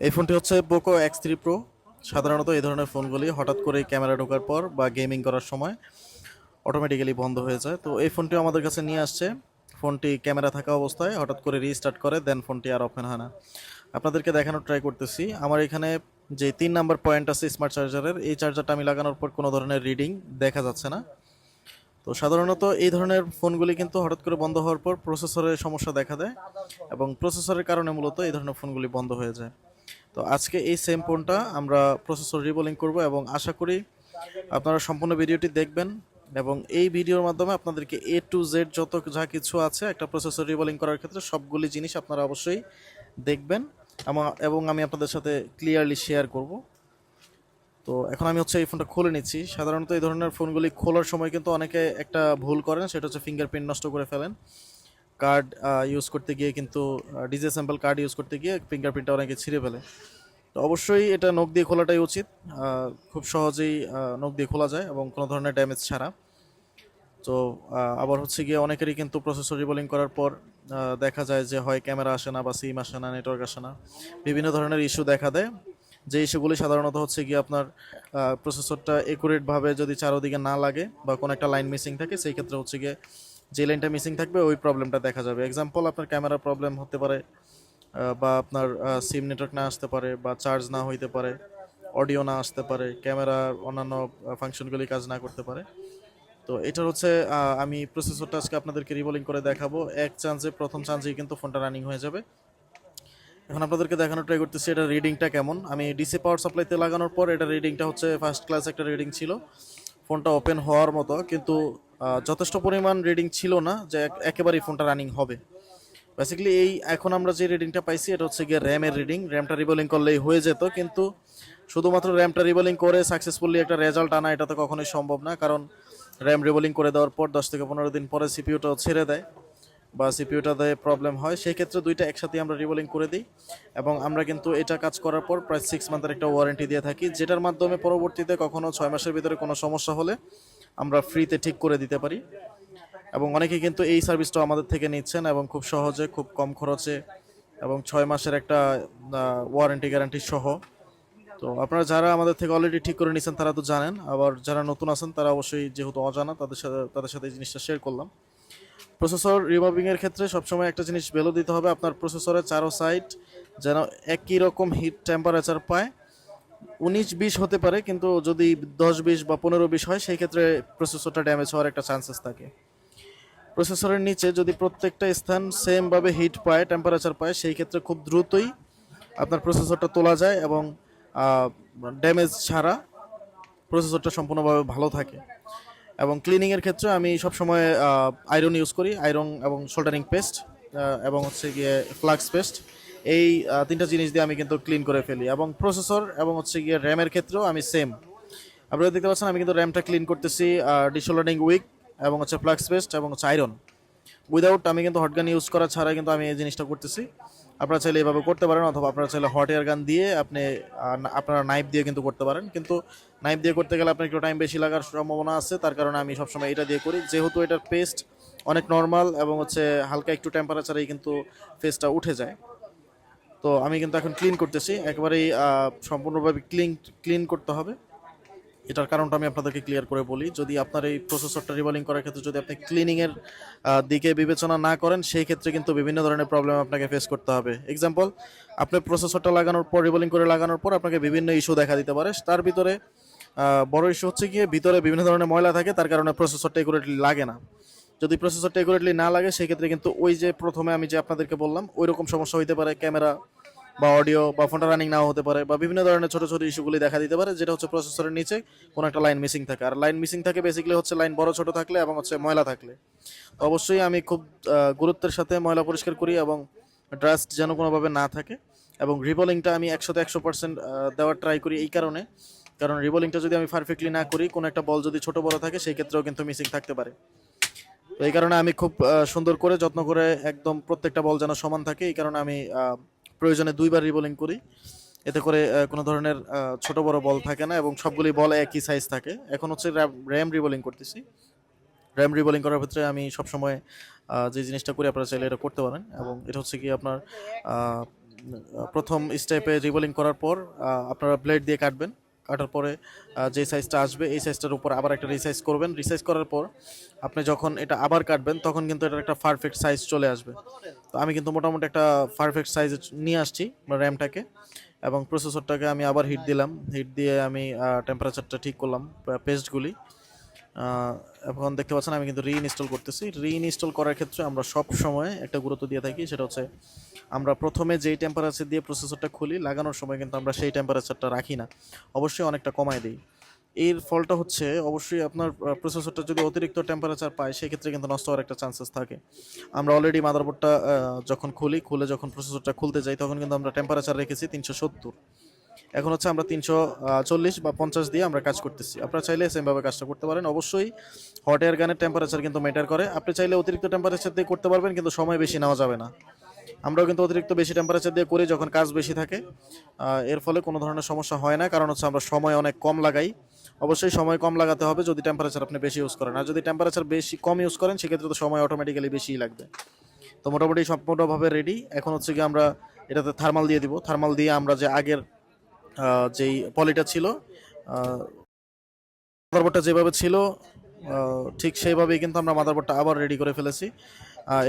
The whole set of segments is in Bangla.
এই ফোনটি হচ্ছে পোকো এক্স থ্রি প্রো সাধারণত এই ধরনের ফোনগুলি হঠাৎ করে ক্যামেরা ঢোকার পর বা গেমিং করার সময় অটোমেটিক্যালি বন্ধ হয়ে যায়। তো এই ফোনটিও আমাদের কাছে নিয়ে আসছে। ফোনটি ক্যামেরা থাকা অবস্থায় হঠাৎ করে রিস্টার্ট করে দেন ফোনটি আর ওপেন হয় না। আপনাদেরকে দেখানোর ট্রাই করতেছি। আমার এখানে যে তিন নাম্বার পয়েন্ট আছে স্মার্ট চার্জারের এই চার্জারটা আমি লাগানোর পর কোনো ধরনের রিডিং দেখা যাচ্ছে না। তো সাধারণত এই ধরনের ফোনগুলি কিন্তু হঠাৎ করে বন্ধ হওয়ার পর প্রসেসরের সমস্যা দেখা দেয় এবং প্রসেসরের কারণে মূলত এই ধরনের ফোনগুলি বন্ধ হয়ে যায়। তো আজকে এই সেম ফোনটা আমরা প্রসেসর রিবলিং করব এবং আশা করি আপনারা সম্পূর্ণ ভিডিওটি দেখবেন এবং এই ভিডিওর মাধ্যমে আপনাদেরকে এ টু জেড যত যা কিছু আছে একটা প্রসেসর রিবোলিং করার ক্ষেত্রে সবগুলি জিনিস আপনারা অবশ্যই দেখবেন। এবং আমি আপনাদের সাথে ক্লিয়ারলি শেয়ার করব। তো এখন আমি হচ্ছে এই ফোনটা খুলে নিচ্ছি। সাধারণত এই ধরনের ফোনগুলি খোলার সময় কিন্তু অনেকে একটা ভুল করেন, সেটা হচ্ছে ফিঙ্গারপ্রিন্ট নষ্ট করে ফেলেন। কার্ড ইউজ করতে গিয়ে কিন্তু ডিজেসেম্বল কার্ড ইউজ করতে গিয়ে ফিঙ্গারপ্রিন্টটা অনেকে ছিঁড়ে ফেলে। তো অবশ্যই এটা নখ দিয়ে খোলাটাই উচিত। খুব সহজেই নখ দিয়ে খোলা যায় এবং কোনো ধরনের ড্যামেজ ছাড়া। তো আবার হচ্ছে গিয়ে অনেকেরই কিন্তু প্রসেসর রিবোলিং করার পর দেখা যায় যে হয় ক্যামেরা আসে না বা সিম আসে না নেটওয়ার্ক আসে না। বিভিন্ন ধরনের ইস্যু দেখা দেয়। যে ইস্যুগুলি সাধারণত হচ্ছে গিয়ে আপনার প্রসেসরটা একুরেটভাবে যদি চারোদিকে না লাগে বা কোনো একটা লাইন মিসিং থাকে, সেই ক্ষেত্রে হচ্ছে গিয়ে যে লাইনটা মিসিং থাকবে, ওই প্রবলেমটা দেখা যাবে। এক্সাম্পল আপনার ক্যামেরা প্রবলেম হতে পারে বা আপনার সিম নেটওয়ার্ক না আসতে পারে, বা চার্জ না হইতে পারে অডিও না আসতে পারে ক্যামেরার অন্যান্য ফাংশনগুলি কাজ না করতে পারে। তো এটা হচ্ছে আমি প্রসেসরটা আজকে আপনাদেরকে রিবোলিং করে দেখাবো। এক চান্সে প্রথম চান্সেই কিন্তু ফোনটা রানিং হয়ে যাবে। এখন আপনাদেরকে দেখানোর ট্রাই করতেছি, এটা রিডিংটা কেমন? আমি ডিসি পাওয়ার সাপ্লাইতে লাগানোর পর, এটা রিডিংটা হচ্ছে ফার্স্ট ক্লাস একটা রিডিং ছিল। ফোনটা ওপেন হওয়ার মতো, কিন্তু যথেষ্ট পরিমাণ রিডিং ছিল না, যে একেবারেই ফোনটা রানিং হবে। বেসিক্যালি এই এখন আমরা যে রিডিংটা পাইছি, এটা হচ্ছে গিয়ে র্যামের রিডিং র্যামটা রিবোলিং করলেই হয়ে যেত, কিন্তু শুধুমাত্র র্যামটা রিবোলিং করে সাকসেসফুলি একটা রেজাল্ট আনা, এটা তো কখনোই সম্ভব না, কারণ র্যাম রিবোলিং করে দেওয়ার পর দশ থেকে পনেরো দিন পরে সিপিউটাও ছেড়ে দেয় বা সিপিউটাতে প্রবলেম হয়। সেই ক্ষেত্রে দুইটা একসাথে আমরা রিবোলিং করে দিই এবং আমরা কিন্তু এটা কাজ করার পর প্রায় সিক্স মান্থের একটা ওয়ারেন্টি দিয়ে থাকি, যেটার মাধ্যমে পরবর্তীতে কখনো ছয় মাসের ভিতরে কোনো সমস্যা হলে আমরা ফ্রিতে ঠিক করে দিতে পারি। এবং অনেকে কিন্তু এই সার্ভিসটা আমাদের থেকে নিচ্ছেন এবং খুব সহজে, খুব কম খরচে এবং ছয় মাসের একটা ওয়ারেন্টি গ্যারান্টি সহ। তো আপনারা যারা আমাদের থেকে অলরেডি ঠিক করে নিয়েছেন তারা তো জানেন। আবার যারা নতুন আছেন, তারা অবশ্যই যেহেতু অজানা, তাদের সাথে তাদের সাথে এই জিনিসটা শেয়ার করলাম। প্রসেসর রিমুভিং ক্ষেত্রে সবসময় একটা জিনিস বেলো দিতে হবে। আপনার প্রসেসরের চারো সাইড যেন একই রকম হিট টেম্পারেচার পায়। উনিশ বিশ হতে পারে, কিন্তু যদি দশ বিশ বা পনেরো বিশ হয়, সেই ক্ষেত্রে প্রসেসরটা ড্যামেজ হওয়ার একটা চান্সেস থাকে। প্রসেসরের নিচে যদি প্রত্যেকটা স্থান সেমভাবে হিট পায় টেম্পারেচার পায়, সেই ক্ষেত্রে খুব দ্রুতই আপনার প্রসেসরটা তোলা যায় এবং ড্যামেজ ছাড়া প্রসেসরটা সম্পূর্ণভাবে ভালো থাকে। এবং ক্লিনিংয়ের ক্ষেত্রে আমি সবসময় আয়রন ইউজ করি আয়রন এবং সোল্ডারিং পেস্ট এবং হচ্ছে গিয়ে ফ্লাক্স পেস্ট এই তিনটা জিনিস দিয়ে আমি কিন্তু ক্লিন করে ফেলি। এবং প্রসেসর এবং হচ্ছে গিয়ে র্যামের ক্ষেত্রেও আমি সেম আপনারা দেখতে পাচ্ছেন, আমি কিন্তু র্যামটা ক্লিন করতেছি ডিসোল্ডারিং উইক এবং হচ্ছে ফ্লাক্স পেস্ট এবং হচ্ছে আয়রন উইদাউট আমি কিন্তু হট গান ইউজ করা ছাড়া কিন্তু আমি এই জিনিসটা করতেছি। আপনারা চাইলে এভাবে করতে পারেন অথবা আপনারা চাইলে হট এয়ার গান দিয়ে আপনি আপনারা নাইফ দিয়ে কিন্তু করতে পারেন। কিন্তু নাইফ দিয়ে করতে গেলে আপনার একটু টাইম বেশি লাগার সম্ভাবনা আছে। তার কারণে আমি সবসময় এটা দিয়ে করি। যেহেতু এটার পেস্ট অনেক নর্মাল এবং হচ্ছে হালকা একটু টেম্পারেচারেই কিন্তু ফেসটা উঠে যায়। তো আমি কিন্তু এখন ক্লিন করতেছি। একেবারেই সম্পূর্ণভাবে ক্লিন ক্লিন করতে হবে। এটার কারণটা আমি আপনাদেরকে ক্লিয়ার করে বলি। যদি আপনার এই প্রসেসরটা রিভলিং করার ক্ষেত্রে যদি আপনি ক্লিনিংয়ের দিকে বিবেচনা না করেন, সেই ক্ষেত্রে কিন্তু বিভিন্ন ধরনের প্রবলেম আপনাকে ফেস করতে হবে। এক্সাম্পল আপনি প্রসেসরটা লাগানোর পর রিভলিং করে লাগানোর পর আপনাকে বিভিন্ন ইস্যু দেখা দিতে পারে। তার ভিতরে বড় ইস্যু হচ্ছে গিয়ে ভিতরে বিভিন্ন ধরনের ময়লা থাকে, তার কারণে প্রসেসরটা একুরেটলি লাগে না। যদি প্রসেসরটা একুরেটলি না লাগে সেই ক্ষেত্রে কিন্তু ওই যে প্রথমে আমি যে আপনাদেরকে বললাম ওই রকম সমস্যা হইতে পারে, ক্যামেরা বা অডিও বা ফোনটা রানিং নাও হতে পারে বা বিভিন্ন ধরনের ছোট ছোট ইস্যুগুলি দেখা দিতে পারে, যেটা হচ্ছে প্রসেসরের নিচে কোনো একটা লাইন মিসিং থাকে। আর লাইন মিসিং থাকে বেসিক্যালি হচ্ছে লাইন বড় ছোট থাকলে এবং হচ্ছে ময়লা থাকলে। অবশ্যই আমি খুব গুরুত্বের সাথে ময়লা পরিষ্কার করি এবং ড্রাস্ট যেন কোনোভাবে না থাকে এবং রিবলিংটা আমি একশোতে একশো পার্সেন্ট দেওয়ার ট্রাই করি এই কারণে। কারণ রিবলিংটা যদি আমি পারফেক্টলি না করি, কোনো একটা বল যদি ছোট বড় থাকে, সেই ক্ষেত্রেও কিন্তু মিসিং থাকতে পারে। এই কারণে আমি খুব সুন্দর করে যত্ন করে একদম প্রত্যেকটা বল যেন সমান থাকে, এই কারণে আমি প্রয়োজনে দুইবার রিবোলিং করি। এতে করে কোনো ধরনের ছোট বড় বল থাকে না এবং সবগুলি বল একই সাইজ থাকে। এখন হচ্ছে র্যাম রিবোলিং করতেছি। র্যাম রিবোলিং করার ক্ষেত্রে আমি সবসময় যে জিনিসটা করি আপনারা চাইলে এটা করতে পারেন এবং এটা হচ্ছে কি আপনার প্রথম স্টেপে রিবোলিং করার পর আপনারা ব্লেড দিয়ে কাটবেন। কাটার পরে যে সাইজটা আসবে, এই সাইজটার উপর আবার একটা রিসাইজ করবেন। রিসাইজ করার পর আপনি যখন এটা আবার কাটবেন, তখন কিন্তু এটার একটা পারফেক্ট সাইজ চলে আসবে। তো আমি কিন্তু মোটামুটি একটা পারফেক্ট সাইজ নিয়ে আসছি র্যামটাকে এবং প্রসেসরটাকে আমি আবার হিট দিলাম। হিট দিয়ে আমি টেম্পারেচারটা ঠিক করলাম পেস্টগুলি এখন দেখতে পাচ্ছেন, আমি কিন্তু রিইনস্টল করতেছি। রিইনস্টল করার ক্ষেত্রে আমরা সব সময় একটা গুরুত্ব দিয়ে থাকি, সেটা হচ্ছে আমরা প্রথমে যেই টেম্পারেচার দিয়ে প্রসেসরটা খুলি, লাগানোর সময় কিন্তু আমরা সেই টেম্পারেচারটা রাখি না। অবশ্যই অনেকটা কমায় দিই। এর ফলটা হচ্ছে, অবশ্যই আপনার প্রসেসরটা যদি অতিরিক্ত টেম্পারেচার পায়, সেক্ষেত্রে কিন্তু নষ্ট হওয়ার একটা চান্সেস থাকে। আমরা অলরেডি মাদারবোর্ডটা যখন খুলি, খুলে যখন প্রসেসরটা খুলতে যাই, তখন কিন্তু আমরা টেম্পারেচার রেখেছি তিনশো সত্তর। এখন হচ্ছে আমরা তিনশো চল্লিশ বা পঞ্চাশ দিয়ে আমরা কাজ করতেছি। আপনারা চাইলে সেমভাবে কাজটা করতে পারেন। অবশ্যই হট এয়ার গানের টেম্পারেচার কিন্তু ম্যাটার করে। আপনি চাইলে অতিরিক্ত টেম্পারেচার দিয়ে করতে পারবেন, কিন্তু সময় বেশি নেওয়া যাবে না। আমরাও কিন্তু অতিরিক্ত বেশি টেম্পারেচার দিয়ে করি যখন কাজ বেশি থাকে। এর ফলে কোনো ধরনের সমস্যা হয় না, কারণ হচ্ছে আমরা সময় অনেক কম লাগাই। অবশ্যই সময় কম লাগাতে হবে যদি টেম্পারেচার আপনি বেশি ইউজ করেন। আর যদি টেম্পারেচার বেশি কম ইউজ করেন, সেক্ষেত্রে তো সময় অটোমেটিক্যালি বেশিই লাগবে। তো মোটামুটি সম্পূর্ণভাবে রেডি এখন হচ্ছে কি আমরা এটাতে থার্মাল দিয়ে দিব। থার্মাল দিয়ে আমরা যে আগের যেই পলিটা ছিল মাদারবোর্ডটা যেভাবে ছিল ঠিক সেইভাবেই কিন্তু আমরা মাদারবোর্ডটা আবার রেডি করে ফেলেছি।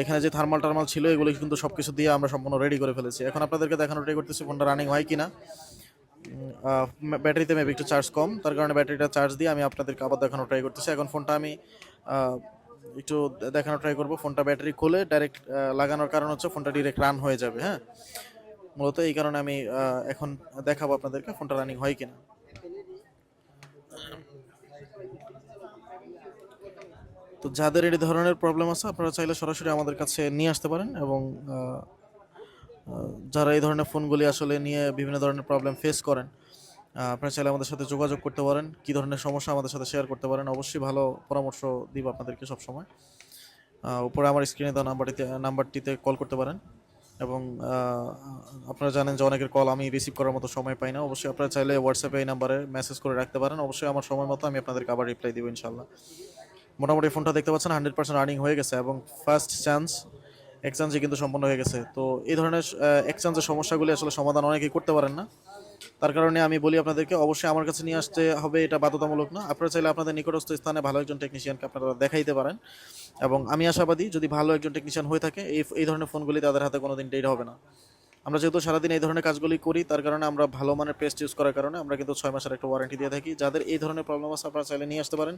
এখানে যে থার্মাল টার্মাল ছিল, এগুলো কিন্তু সব কিছু দিয়ে আমরা সম্পূর্ণ রেডি করে ফেলেছি। এখন আপনাদেরকে দেখানো ট্রাই করতেছি ফোনটা রানিং হয় কিনা। ব্যাটারিতে মেবি একটু চার্জ কম, তার কারণে ব্যাটারিটা চার্জ দিয়ে আমি আপনাদেরকে আবার দেখানো ট্রাই করতেছি। এখন ফোনটা আমি একটু দেখানো ট্রাই করব। ফোনটা ব্যাটারি খুলে ডাইরেক্ট লাগানোর কারণ হচ্ছে ফোনটা ডিরেক্ট রান হয়ে যাবে হ্যাঁ। মূলত এই কারণে আমি এখন দেখাবো আপনাদেরকে ফোনটা রানিং হয় কিনা। তো যাদের এই ধরনের প্রবলেম আছে, আপনারা চাইলে সরাসরি আমাদের কাছে নিয়ে আসতে পারেন এবং যারা এই ধরনের ফোনগুলি আসলে নিয়ে বিভিন্ন ধরনের প্রবলেম ফেস করেন আপনারা চাইলে আমাদের সাথে যোগাযোগ করতে পারেন, কী ধরনের সমস্যা আমাদের সাথে শেয়ার করতে পারেন, অবশ্যই ভালো পরামর্শ দিব আপনাদেরকে সবসময়। উপরে আমার স্ক্রিনে দেওয়া নাম্বারটিতে নাম্বারটিতে কল করতে পারেন। এবং আপনারা জানেন যে অনেকের কল আমি রিসিভ করার মতো সময় পাই না। অবশ্যই আপনারা চাইলে হোয়াটসঅ্যাপে এই নাম্বারে মেসেজ করে রাখতে পারেন। অবশ্যই আমার সময় মতো আমি আপনাদেরকে আবার রিপ্লাই দিব ইনশাল্লাহ মোটামুটি ফোনটা দেখতে পাচ্ছেন হান্ড্রেড পার্সেন্ট আর্নিং হয়ে গেছে এবং ফার্স্ট চান্স এক্সচেঞ্জে কিন্তু সম্পন্ন হয়ে গেছে। তো এই ধরনের এক্সচেঞ্জের সমস্যাগুলি আসলে সমাধান অনেকেই করতে পারেন না। তার কারণে আমি বলি আপনাদেরকে, অবশ্যই আমার কাছে নিয়ে আসতে হবে, এটা বাধ্যতামূলক না। আপনারা চাইলে আপনাদের নিকটস্থ স্থানে ভালো একজন টেকনিশিয়ানকে আপনারা দেখাইতে পারেন। এবং আমি আশাবাদী, যদি ভালো একজন টেকনিশিয়ান হয়ে থাকে, এই এই ধরনের ফোনগুলি তাদের হাতে কোনো দিন হবে না। আমরা যেহেতু সারাদিন এই ধরনের কাজগুলি করি, তার কারণে আমরা ভালো মানের পেস্ট ইউজ করার কারণে আমরা কিন্তু ছয় মাসের একটা ওয়ারেন্টি দিয়ে থাকি। যাদের এই ধরনের প্রবলেম আছে, আপনারা চাইলে নিয়ে আসতে পারেন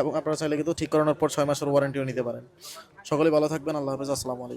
এবং আপনারা চাইলে কিন্তু ঠিক করানোর পর ছয় মাসের ওয়ারেন্টিও নিতে পারেন। সকলে ভালো থাকবেন, আল্লাহ হাফেজ, আসসালামু আলাইকুম।